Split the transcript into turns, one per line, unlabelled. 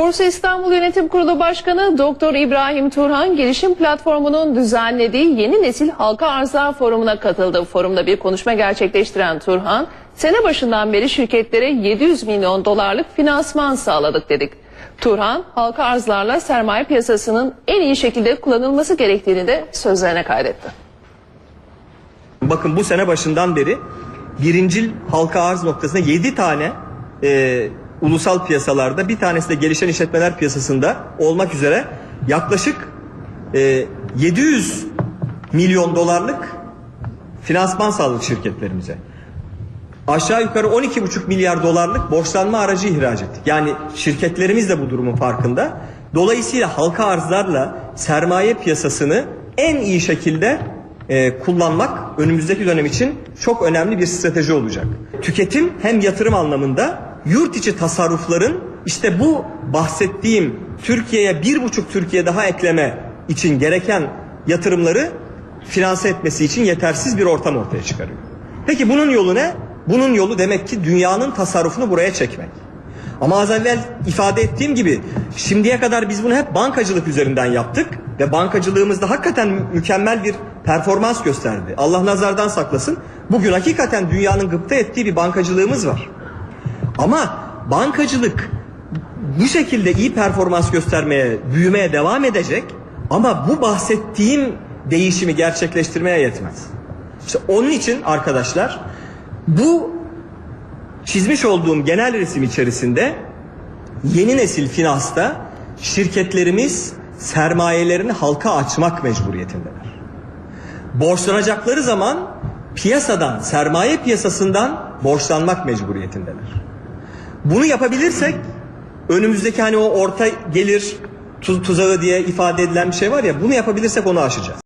Borsa İstanbul Yönetim Kurulu Başkanı Doktor İbrahim Turhan Gelişim Platformu'nun düzenlediği Yeni Nesil Halka Arzlar Forumu'na katıldı. Forumda bir konuşma gerçekleştiren Turhan, sene başından beri şirketlere 700 milyon dolarlık finansman sağladık dedik. Turhan, halka arzlarla sermaye piyasasının en iyi şekilde kullanılması gerektiğini de sözlerine kaydetti.
Bakın bu sene başından beri birincil halka arz noktasında 7 tane e, ulusal piyasalarda bir tanesi de gelişen işletmeler piyasasında olmak üzere yaklaşık e, 700 milyon dolarlık finansman sağladık şirketlerimize. Aşağı yukarı 12,5 milyar dolarlık borçlanma aracı ihraç ettik. Yani şirketlerimiz de bu durumun farkında. Dolayısıyla halka arzlarla sermaye piyasasını en iyi şekilde e, kullanmak önümüzdeki dönem için çok önemli bir strateji olacak. Tüketim hem yatırım anlamında yurt içi tasarrufların işte bu bahsettiğim Türkiye'ye bir buçuk Türkiye daha ekleme için gereken yatırımları finanse etmesi için yetersiz bir ortam ortaya çıkarıyor. Peki bunun yolu ne? Bunun yolu demek ki dünyanın tasarrufunu buraya çekmek. Ama az evvel ifade ettiğim gibi şimdiye kadar biz bunu hep bankacılık üzerinden yaptık ve bankacılığımızda hakikaten mükemmel bir performans gösterdi. Allah nazardan saklasın. Bugün hakikaten dünyanın gıpta ettiği bir bankacılığımız var. Ama bankacılık bu şekilde iyi performans göstermeye, büyümeye devam edecek ama bu bahsettiğim değişimi gerçekleştirmeye yetmez. İşte onun için arkadaşlar bu çizmiş olduğum genel resim içerisinde yeni nesil finansta şirketlerimiz sermayelerini halka açmak mecburiyetindeler. Borçlanacakları zaman piyasadan, sermaye piyasasından borçlanmak mecburiyetindeler. Bunu yapabilirsek önümüzdeki hani o orta gelir tuz, tuzağı diye ifade edilen bir şey var ya bunu yapabilirsek onu aşacağız.